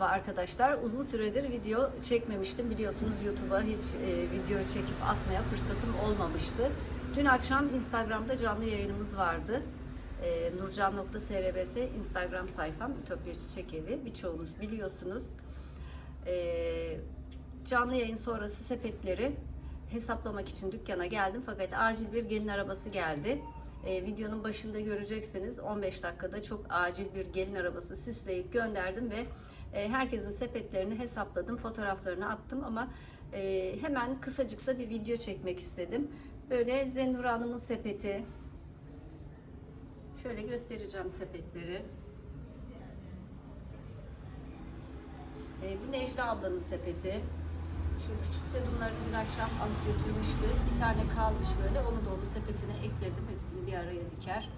Merhaba arkadaşlar. Uzun süredir video çekmemiştim. Biliyorsunuz YouTube'a hiç e, video çekip atmaya fırsatım olmamıştı. Dün akşam Instagram'da canlı yayınımız vardı. E, Nurcan.srbs Instagram sayfam Ütopya Çiçek Evi. Birçoğunuz biliyorsunuz. E, canlı yayın sonrası sepetleri hesaplamak için dükkana geldim. Fakat acil bir gelin arabası geldi. E, videonun başında göreceksiniz 15 dakikada çok acil bir gelin arabası süsleyip gönderdim ve herkesin sepetlerini hesapladım, fotoğraflarını attım ama e, hemen kısacık da bir video çekmek istedim. Böyle Zenur Hanım'ın sepeti. Şöyle göstereceğim sepetleri. E, bu Necla ablanın sepeti. Şu küçük sedumlarını dün akşam alıp götürmüştü. Bir tane kalmış böyle. Onu da onun sepetine ekledim. Hepsini bir araya diker.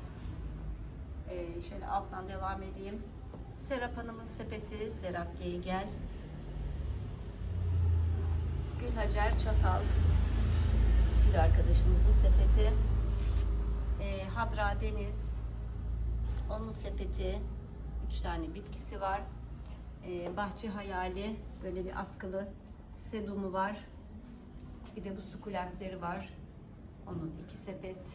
Ee, şöyle alttan devam edeyim. Serap Hanım'ın sepeti. Serap Gey gel. Gül Hacer Çatal. Gül arkadaşımızın sepeti. Ee, Hadra Deniz. Onun sepeti. Üç tane bitkisi var. Ee, bahçe Hayali. Böyle bir askılı sedumu var. Bir de bu sukulentleri var. Onun iki sepet.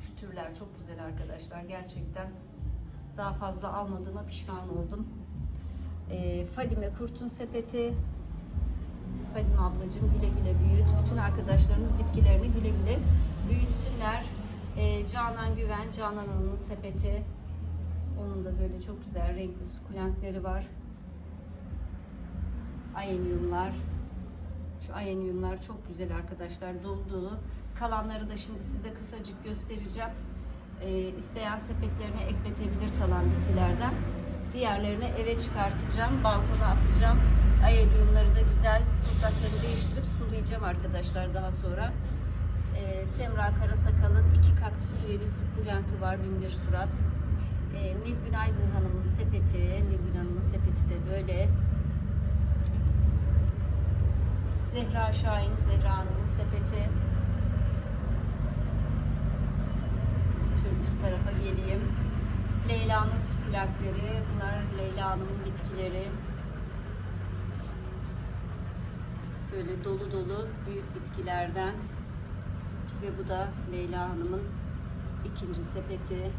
Şu türler çok güzel arkadaşlar. Gerçekten daha fazla almadığıma pişman oldum. Ee, Fadime Kurt'un sepeti. Fadime ablacığım güle güle büyüt. Bütün arkadaşlarımız bitkilerini güle güle büyütsünler. Ee, Canan Güven, Canan Hanım'ın sepeti. Onun da böyle çok güzel renkli sukulentleri var ayenyumlar. Şu ayenyumlar çok güzel arkadaşlar. Dolu dolu. Kalanları da şimdi size kısacık göstereceğim. Ee, isteyen sepetlerine ekletebilir kalan bitkilerden. Diğerlerini eve çıkartacağım. Balkona atacağım. Ayenyumları da güzel toprakları değiştirip sulayacağım arkadaşlar daha sonra. Ee, Semra Karasakal'ın iki kaktüsü ve bir sukulenti var. Binbir surat. Ee, Nilgün Aygün Hanım'ın sepeti. Nilgün Hanım'ın sepeti de böyle. Zehra Şahin, Zehra Hanım'ın sepeti. Şöyle üst tarafa geleyim. Leyla'nın sukulentleri. Bunlar Leyla Hanım'ın bitkileri. Böyle dolu dolu büyük bitkilerden. Ve bu da Leyla Hanım'ın ikinci sepeti.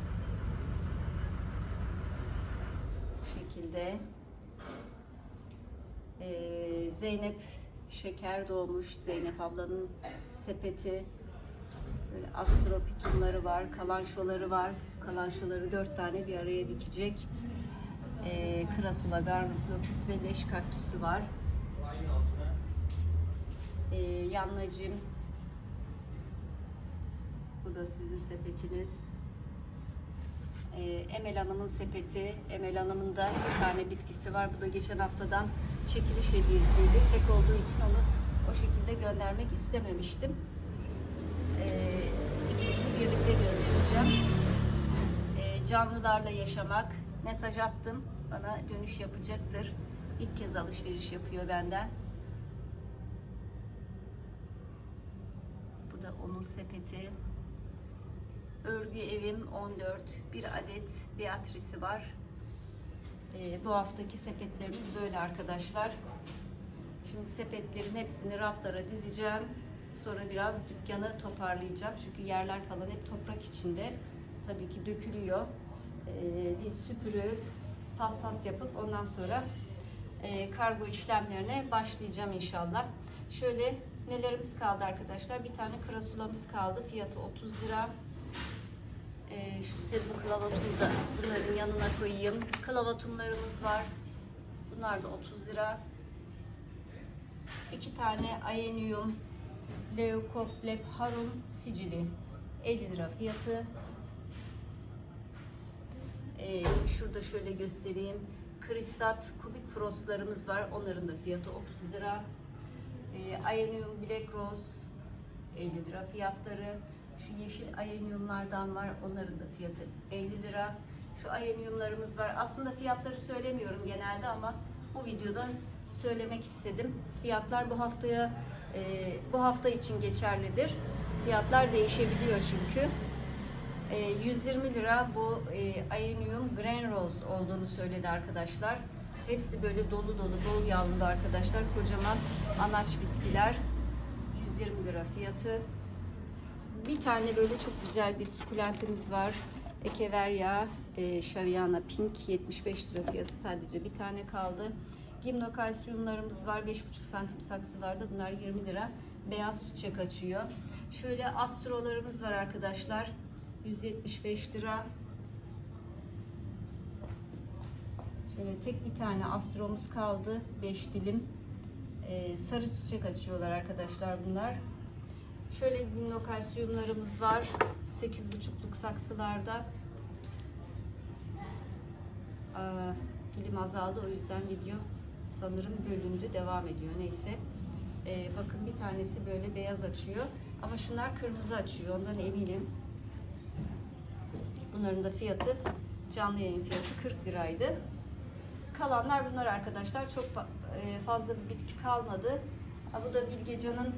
Bu şekilde. Ee, Zeynep şeker doğmuş Zeynep ablanın sepeti böyle astropitumları var kalanşoları var kalanşoları dört tane bir araya dikecek ee, krasula garlotus ve leş kaktüsü var ee, yanlacım bu da sizin sepetiniz ee, Emel Hanım'ın sepeti. Emel Hanım'ın da bir tane bitkisi var. Bu da geçen haftadan çekiliş hediyesiydi. Tek olduğu için onu o şekilde göndermek istememiştim. Ee, ikisini birlikte göndereceğim. Ee, canlılarla yaşamak. Mesaj attım. Bana dönüş yapacaktır. İlk kez alışveriş yapıyor benden. Bu da onun sepeti. Örgü evim 14. Bir adet Beatrice'i var. Ee, bu haftaki sepetlerimiz böyle arkadaşlar. Şimdi sepetlerin hepsini raflara dizeceğim. Sonra biraz dükkanı toparlayacağım. Çünkü yerler falan hep toprak içinde. Tabii ki dökülüyor. Ee, bir süpürüp paspas yapıp ondan sonra e, kargo işlemlerine başlayacağım inşallah. Şöyle nelerimiz kaldı arkadaşlar? Bir tane krasulamız kaldı. Fiyatı 30 lira. Ee, şu sebum klavatumu da bunların yanına koyayım. Klavatumlarımız var. Bunlar da 30 lira. İki tane Aeneum Leucoplep Harum sicili 50 lira fiyatı. Ee, şurada şöyle göstereyim. Kristat kubik frostlarımız var. Onların da fiyatı 30 lira. Ee, Aeneum Black Rose 50 lira fiyatları. Şu yeşil ayenyumlardan var. Onların da fiyatı 50 lira. Şu ayenyumlarımız var. Aslında fiyatları söylemiyorum genelde ama bu videoda söylemek istedim. Fiyatlar bu haftaya e, bu hafta için geçerlidir. Fiyatlar değişebiliyor çünkü. E, 120 lira bu e, Aenium Grand Rose olduğunu söyledi arkadaşlar. Hepsi böyle dolu dolu bol yağlı arkadaşlar. Kocaman anaç bitkiler. 120 lira fiyatı. Bir tane böyle çok güzel bir sukulentimiz var. Echeveria e, Shaviana Pink 75 lira fiyatı sadece bir tane kaldı. Gimnokalsiyumlarımız var 5,5 santim saksılarda bunlar 20 lira. Beyaz çiçek açıyor. Şöyle astrolarımız var arkadaşlar. 175 lira. Şöyle tek bir tane astromuz kaldı. 5 dilim. Ee, sarı çiçek açıyorlar arkadaşlar bunlar. Şöyle gimnokalsiyumlarımız var. 8,5'luk saksılarda. Aa, pilim azaldı o yüzden video sanırım bölündü. Devam ediyor. Neyse. Ee, bakın bir tanesi böyle beyaz açıyor. Ama şunlar kırmızı açıyor. Ondan eminim. Bunların da fiyatı canlı yayın fiyatı 40 liraydı. Kalanlar bunlar arkadaşlar. Çok e, fazla bir bitki kalmadı. Ha, bu da Bilgecan'ın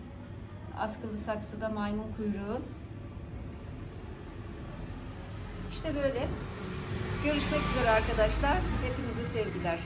askılı saksıda maymun kuyruğu. İşte böyle. Görüşmek üzere arkadaşlar. Hepinize sevgiler.